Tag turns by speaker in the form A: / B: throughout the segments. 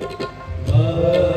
A: Uh...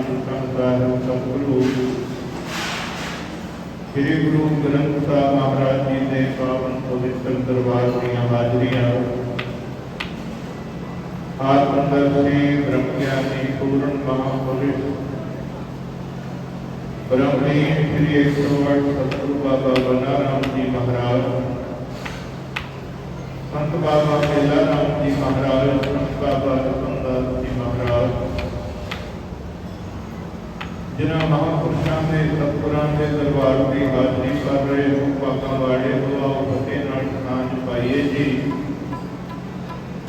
A: ਦੇ ਸੰਤ ਸੰਸਾਰ ਸੰਗੁਰੂ ਸ੍ਰੀ ਗੁਰੂ ਗ੍ਰੰਥ ਸਾਹਿਬ ਮਹਾਰਾਜ ਜੀ ਦੇ ਪਾਵਨ ਪਵਿੱਤਰ ਦਰਬਾਰ ਦੀਆਂ ਹਾਜ਼ਰੀਆਂ ਆਤਮੰਦਰ ਸੀ ਬ੍ਰਹਮ ਗਿਆਨੀ ਪੂਰਨ ਮਹਾਪੁਰਸ਼ ਬ੍ਰਹਮਣੀ ਸ੍ਰੀ 108 ਸਤਿਗੁਰੂ ਬਾਬਾ ਬਨਾਰਾਮ ਜੀ ਮਹਾਰਾਜ, ਸੰਤ ਬਾਬਾ ਮੇਲਾ ਰਾਮ ਜੀ ਮਹਾਰਾਜ, ਸੰਤ ਬਾਬਾ ਰਤਨਦਾਸ ਜੀ ਮਹਾਰਾਜ ਜਿਨ੍ਹਾਂ ਮਹਾਂਪੁਰਸ਼ਾਂ ਦੇ ਸਤਿਗੁਰਾਂ ਦੇ ਦਰਬਾਰ ਦੀ ਹਾਜ਼ਰੀ ਕਰ ਰਹੇ ਹੋ ਪਾਕਾਂ ਵਾਲੇ ਹੋ ਆਓ ਫਤਿਹ ਨਾਲ ਸਾਂਝ ਪਾਈਏ ਜੀ।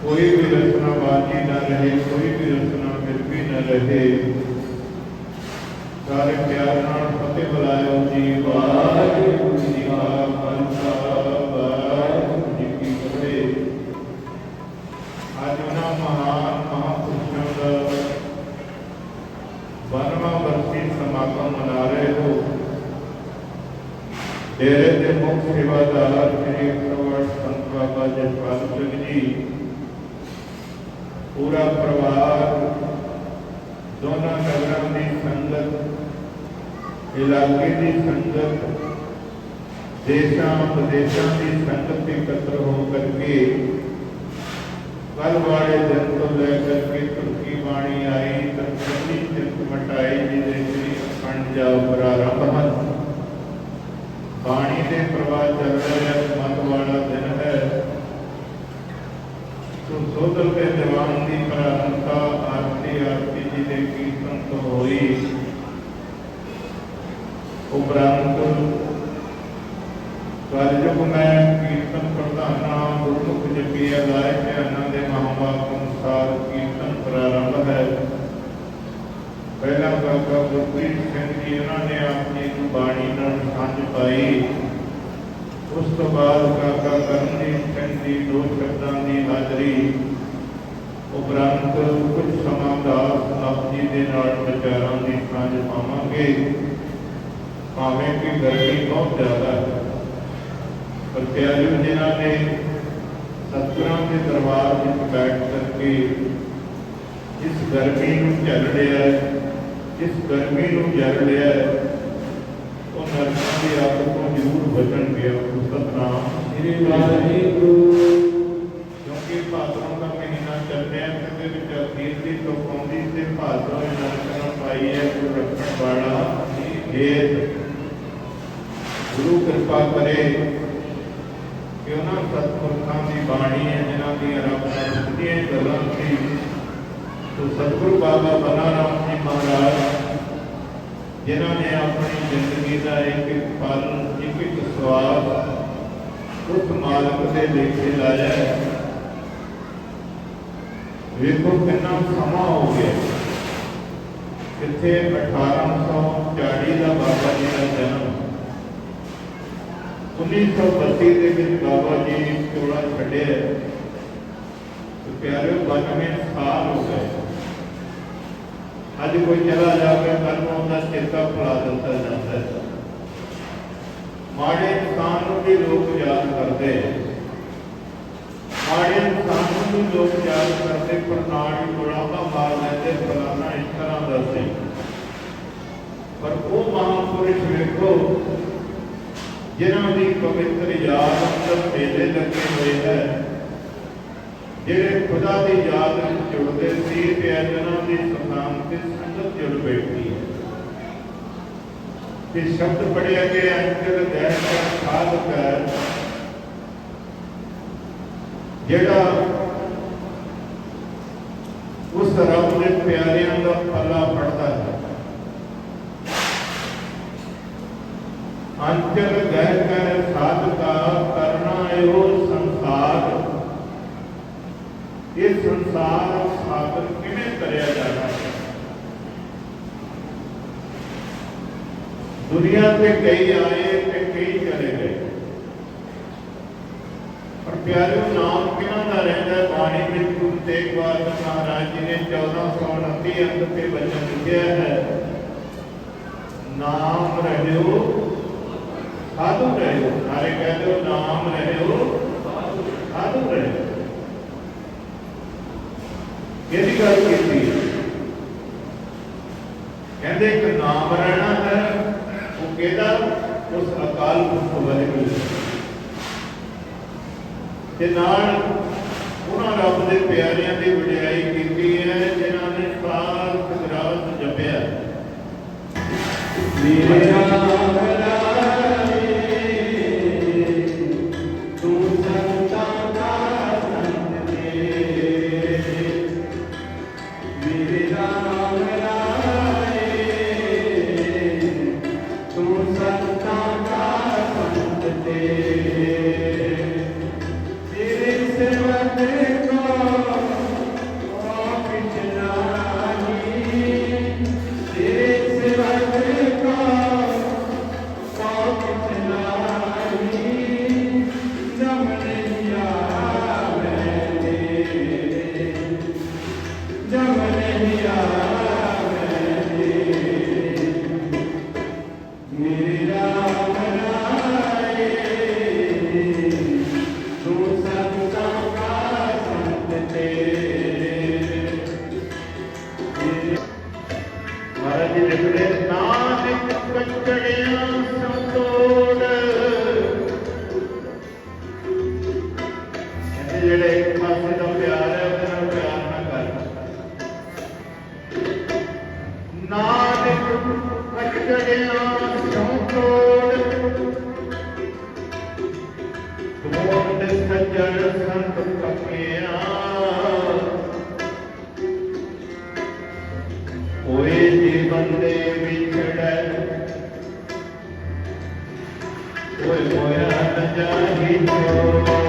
A: ਕੋਈ ਵੀ ਰਸਨਾ ਬਾਜੀ ਨਾ ਰਹੇ, ਕੋਈ ਵੀ ਰਸਨਾ ਮਿਰਪੀ ਨਾ ਰਹੇ। ਸਾਰੇ ਪਿਆਰ ਨਾਲ ਫਤਿਹ ਬੁਲਾਇਓ ਜੀ, ਵਾਹਿਗੁਰੂ। ਸੰਗਤ ਇਲਾਕੇ ਦੀ ਸੰਗਤ ਦੇਸ਼ਾਂ ਵਿਦੇਸ਼ਾਂ ਦੀ ਸੰਗਤ ਇਕੱਤਰ ਹੋ ਕਰਕੇ ਕੱਲ ਵਾਲੇ ਦਿਨ ਤੋਂ ਲੈ ਕਰਕੇ ਤੁਰਕੀ ਬਾਣੀ ਆਈ ਤਰਕਤੀ ਚਿੰਤ ਮਟਾਈ ਜੀ ਦੇ ਸ੍ਰੀ ਅਖੰਡ ਜਾ ਪ੍ਰਾਰੰਭ ਹਨ। ਬਾਣੀ ਦੇ ਪ੍ਰਵਾਹ ਚੱਲ ਰਿਹਾ ਮਤ ਵਾਲਾ ਦਿਨ ਹੈ। ਸੋ ਸੋਦਲ ਦੇ ਦੀਵਾਨ ਦੀ ਪ੍ਰਾਰੰਭਤਾ ਆਰਤੀ ਆਰਤੀ ਜੀ ਦੇ ਕੀਰਤਨ ਤੋਂ ਹੋਈ। ਉਪਰੰਤ। ਕਲਯੁਗ ਮੈਂ ਕੀਰਤਨ ਪ੍ਰਧਾਨਾ ਗੁਰਮੁਖ ਜਪੀ ਅਗਾਏ ਧਿਆਨਾਂ ਦੇ ਮਹਾਵਾਕ ਅਨੁਸਾਰ ਕੀਰਤਨ ਪ੍ਰਾਰੰਭ ਹੈ। ਪਹਿਲਾ ਕਾਕਾ ਗੁਰਪ੍ਰੀਤ ਸਿੰਘ ਜੀ, ਉਹਨਾਂ ਨੇ ਆਪਣੀ ਬਾਣੀ ਨਾਲ ਸਾਂਝ ਪਾਈ। ਉਸ ਤੋਂ ਬਾਅਦ ਕਾਕਾ ਕਰਨਦੀਪ ਸਿੰਘ ਜੀ ਦੋ ਸ਼ਬਦਾਂ ਦੀ ਹਾਜ਼ਰੀ। ਉਪਰੰਤ, ਕੁਝ ਸਮਾਂ ਦਾ ਆਪ ਜੀ ਦੇ ਨਾਲ ਵਿਚਾਰਾਂ ਦੀ ਸਾਂਝ ਪਾਵਾਂਗੇ। ਭਾਵੇਂ ਕਿ ਗਰਮੀ ਬਹੁਤ ਜ਼ਿਆਦਾ ਹੈ, ਪਰ ਪਿਆਰਿਓ ਜਿਨ੍ਹਾਂ ਨੇ ਸਤਿਗੁਰਾਂ ਦੇ ਦਰਬਾਰ ਵਿੱਚ ਬੈਠ ਕਰਕੇ ਇਸ ਗਰਮੀ ਨੂੰ ਝੱਲ ਲਿਆ ਇਸ ਗਰਮੀ ਨੂੰ ਜਰ ਲਿਆ ਉਹ ਨਰਕਾਂ ਦੀ ਅੱਗ ਤੋਂ ਜ਼ਰੂਰ ਬਚਣ ਗਿਆ ਸਤਨਾਮ
B: ਸ੍ਰੀ ਵਾਹਿਗੁਰੂ।
A: ਕਿਉਂਕਿ ਭਾਦਰੋਂ ਦਾ ਮਹੀਨਾ ਚੱਲਿਆ ਰਿਹਾ ਤੇ ਵਿੱਚ ਅਖੀਰ ਦੀ ਧੁੱਪ ਆਉਂਦੀ ਤੇ ਭਾਦਰੋਂ ਨੇ ਪਾਈ ਹੈ ਗੁਰੂ ਰੱਖਣ ਵਾਲਾ ਹੇਤ ਗੁਰੂ ਕਿਰਪਾ ਕਰੇ ਕਿ ਉਹਨਾਂ ਸਤਿਪੁਰਖਾਂ ਦੀ ਬਾਣੀ ਹੈ, ਜਿਨ੍ਹਾਂ ਦੀਆਂ ਰੱਬ ਨਾਲ ਸਿੱਧੀਆਂ ਗੱਲਾਂ ਸੀ ਤੋ ਸਤਿਗੁਰੂ ਬਾਬਾ ਬਨਾਰਾਮ ਜੀ ਮਹਾਰਾਜ, ਜਿਨ੍ਹਾਂ ਨੇ ਆਪਣੀ ਜ਼ਿੰਦਗੀ ਦਾ ਇੱਕ ਇੱਕ ਪਲ, ਇੱਕ ਇੱਕ ਸਵਾਲ ਉਸ ਮਾਲਕ ਦੇ ਲੇਖੇ ਲਾਇਆ ਵੇਖੋ ਕਿੰਨਾ ਸਮਾਂ ਹੋ ਗਿਆ। ਕਿੱਥੇ 1840 ਦਾ ਬਾਬਾ ਜੀ ਦਾ ਜਨਮ 1932 ਦੇ ਵਿੱਚ ਬਾਬਾ ਜੀ ਨੇ ਛੱਡਿਆ। ਤੇ ਪਿਆਰਿਓ 92 ਸਾਲ ਹੋ ਗਏ। ਅੱਜ ਕੋਈ ਚਲਾ ਜਾਵੇ ਕੱਲ ਨੂੰ ਉਹਦਾ ਚੇਤਾ ਭੁਲਾ ਦਿੱਤਾ ਜਾਂਦਾ ਹੈ। ਮਾੜੇ ਇਨਸਾਨ ਨੂੰ ਵੀ ਲੋਕ ਯਾਦ ਕਰਦੇ। ਮਾੜੇ ਇਨਸਾਨ ਨੂੰ ਵੀ ਲੋਕ ਯਾਦ ਕਰਦੇ, ਪਰ ਨਾਲ ਹੀ ਗੁਲਾਮਾ ਮਾਰ ਲੈਂਦੇ ਫਲਾਣਾ ਇਸ ਤਰ੍ਹਾਂ ਦਾ ਸੀ। ਪਰ ਉਹ ਮਹਾਂਪੁਰਸ਼ ਵੇਖੋ ਜਿਨ੍ਹਾਂ ਦੀ ਪਵਿੱਤਰ ਯਾਦ ਅੰਦਰ ਮੇਲੇ ਲੱਗੇ ਹੋਏ ਹੈ, ਜਿਹੜੇ ਖੁਦਾ ਦੀ ਯਾਦ ਵਿੱਚ ਜੁੜਦੇ ਸੀ ਤੇ ਇਹਨਾਂ ਦੀ ਸਥਾਨ ਤੇ ਸੰਗਤ ਜੁੜ ਬੈਠੀ ਹੈ। ਤੇ ਸ਼ਬਦ ਪੜਿਆ ਗਿਆ ਅੰਤਰ ਦੈਸ ਦਾ ਸਾਧਕ ਹੈ, ਜਿਹੜਾ ਉਸ ਰੱਬ ਦੇ ਪਿਆਰਿਆਂ ਦਾ ਪੱਲਾ ਪੜਦਾ ਹੈ ਅੰਤਰ ਗਹਿ ਕਰ ਸਾਧਕਾ ਕਰਨਾ ਇਹੋ ਸੰਸਾਰ ਇਹ ਸੰਸਾਰ ਸਾਧਨ ਕਿਵੇਂ ਕਰਿਆ ਜਾਣਾ ਹੈ ਦੁਨੀਆ ਤੇ ਕਈ ਆਏ ਹਾਲ ਅਵੇਲੇਬਲ ਤੇ ਨਾਲ ਉਹਨਾਂ ਰੱਬ ਦੇ ਪਿਆਰਿਆਂ ਦੀ ਵਡਿਆਈ ਕੀਤੀ ਹੈ, ਜਿਨ੍ਹਾਂ ਨੇ ਖਾਲਸ ਰਾਤ ਜਪਿਆ।
B: ਮੇਰੇ
A: ਹੋਇਆ। ਜਾਹੀ ਜੋ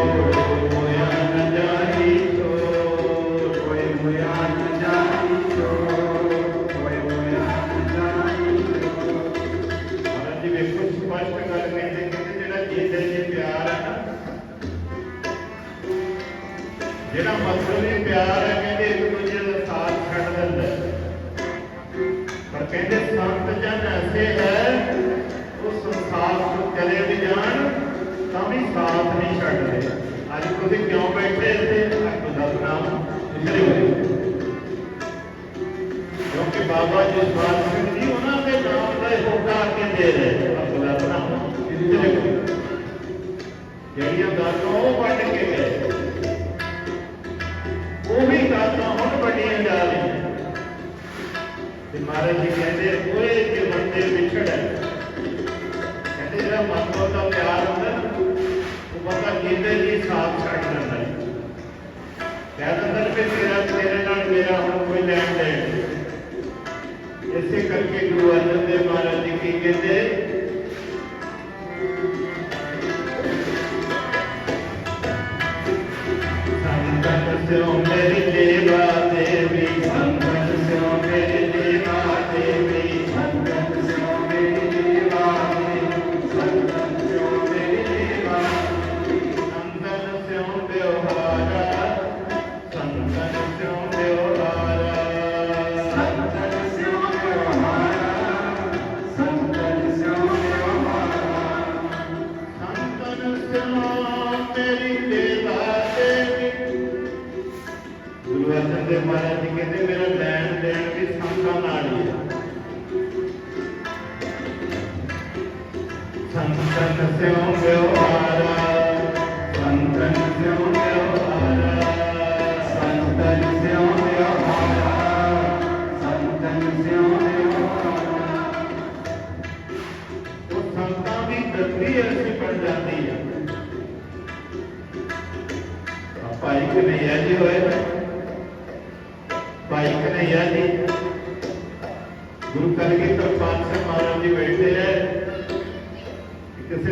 A: مہاراج جی کہتے ہوئے جو بندے بچھڑ ہے کہتے جا مطلب کا پیار ہوتا ہے وہ بندہ کہتے جی ساتھ چھڑ کرتا ہے کہہ دیتا ہے کہ تیرا تیرے نال میرا ہوں کوئی لین دین ਇਸੇ ਕਰਕੇ ਗੁਰੂ ਅਰਜਨ ਦੇਵ ਮਹਾਰਾਜ ਜੀ ਕੀ ਕਹਿੰਦੇ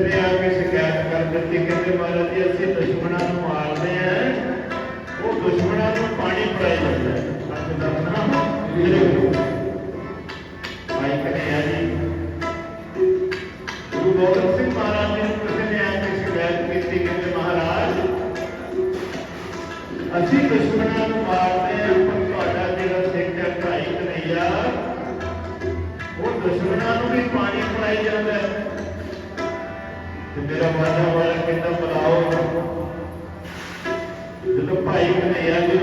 A: ਕਿਸੇ ਨੇ ਆ ਕੇ ਸ਼ਿਕਾਇਤ ਕਰ ਦਿੱਤੀ, ਕਹਿੰਦੇ ਮਹਾਰਾਜ ਜੀ, ਅਸੀਂ ਦੁਸ਼ਮਣਾਂ ਨੂੰ ਮਾਰਦੇ ਆ ਉਹ ਦੁਸ਼ਮਣਾਂ ਨੂੰ ਪਾਣੀ ਪੜਾਈ ਜਾਂਦਾ ਹੈ। ਅੱਜ ਦਾ ਨਾ ਮੇਰੇ ਗੁਰੂ। ਭਾਈ ਕਨਿਆ ਜੀ, ਗੁਰੂ ਗੋਬਿੰਦ ਸਿੰਘ ਮਹਾਰਾਜ ਜੀ ਕਿਸੇ ਨੇ ਆ ਕੇ ਸ਼ਿਕਾਇਤ ਕੀਤੀ, ਕਹਿੰਦੇ ਮਹਾਰਾਜ, ਅਸੀਂ ਦੁਸ਼ਮਣਾਂ ਨੂੰ ਮਾਰਦੇ ਆ ਪਰ ਤੁਹਾਡਾ ਜਿਹੜਾ ਸਿੱਖ ਹੈ, ਭਾਈ ਕਨਿਆ ਉਹ ਦੁਸ਼ਮਣਾਂ ਨੂੰ ਵੀ ਪਾਣੀ ਪੜਾਈ ਜਾਂਦਾ ਹੈ। ਮੇਰਾ ਮਾਨਾ ਵਾਲਾ ਕਿੰਨਾ ਬੁਲਾਓ। ਜਦੋਂ ਭਾਈ ਕਨਈਆ ਜੀ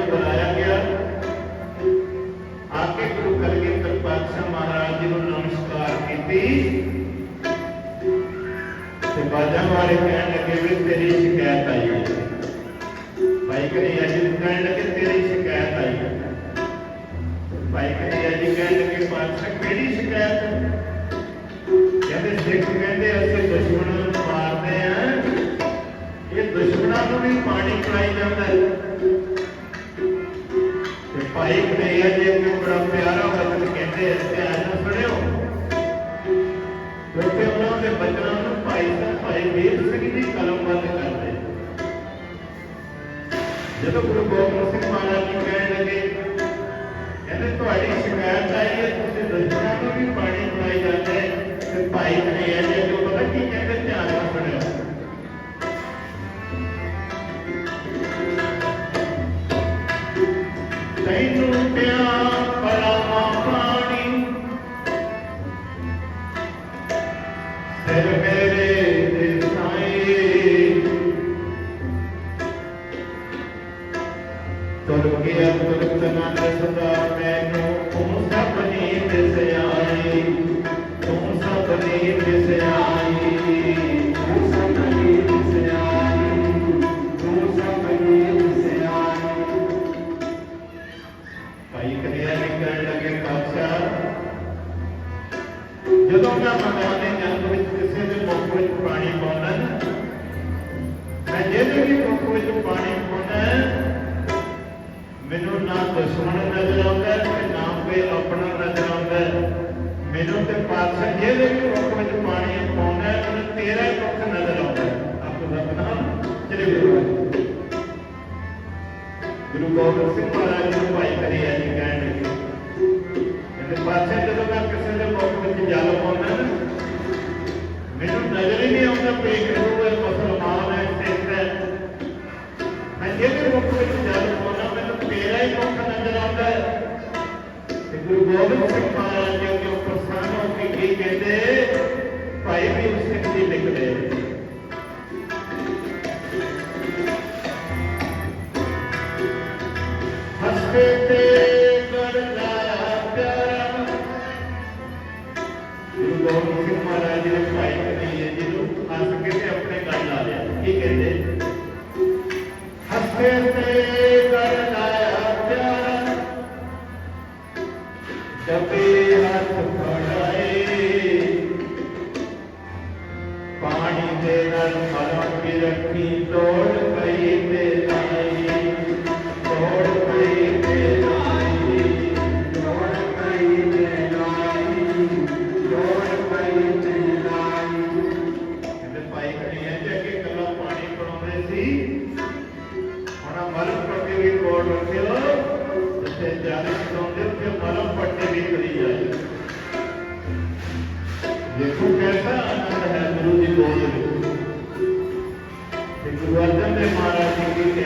A: ਤੁਰਗੇ ਅੰਤਰ ਤਨਾ ਸਦਾ ਮੈਨੂੰ ਉਹ ਸਭ ਨੇ ਦਿਸਿਆਏ ਗੁਰੂ ਗੋਬਿੰਦ ਸਿੰਘ ਮਹਾਰਾਜ ਨੂੰ ਭਾਈ ਕਰਿਆ ਜੀ, ਕਹਿਣ ਲੱਗੇ। ਇਹਦੇ ਪਾਸੇ ਜਦੋਂ ਮੈਂ ਕਿਸੇ ਦੇ ਮੁੱਖ ਵਿੱਚ ਜਲ ਪਾਉਂਦਾ ਨਾ, ਮੈਨੂੰ ਨਜ਼ਰ ਹੀ ਨਹੀਂ ਆਉਂਦਾ ਪੇਖ ਨੂੰ ਇਹ ਮੁਸਲਮਾਨ ਹੈ, ਸਿੱਖ ਹੈ। ਮੈਂ ਜਿਹਦੇ ਮੁੱਖ ਵਿੱਚ ਜਲ ਪਾਉਂਦਾ, ਮੈਨੂੰ ਤੇਰਾ ਹੀ ਮੁੱਖ ਨਜ਼ਰ ਆਉਂਦਾ ਹੈ। ਤੇ ਗੁਰੂ ਗੋਬਿੰਦ ਸਿੰਘ ਜਪੇ ਹੱਥ ਖੜਾਏ ਪਾਣੀ ਦੇ ਨਾਲ ਮਨ ਕੀ ਰੱਖੀ ਤੋੜ ਪਈ ਤੇ ਨਹੀਂ ਤੋੜ
B: মারা থেকে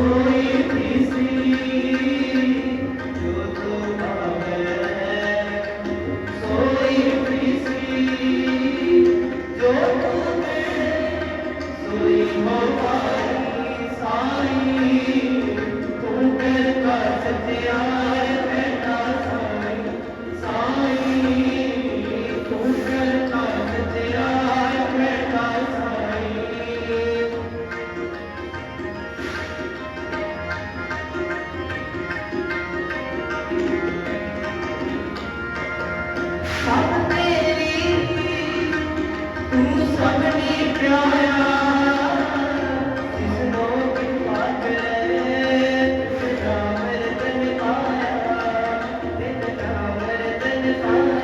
B: ਸੋਈ ਕਿਸੀ the
C: Father.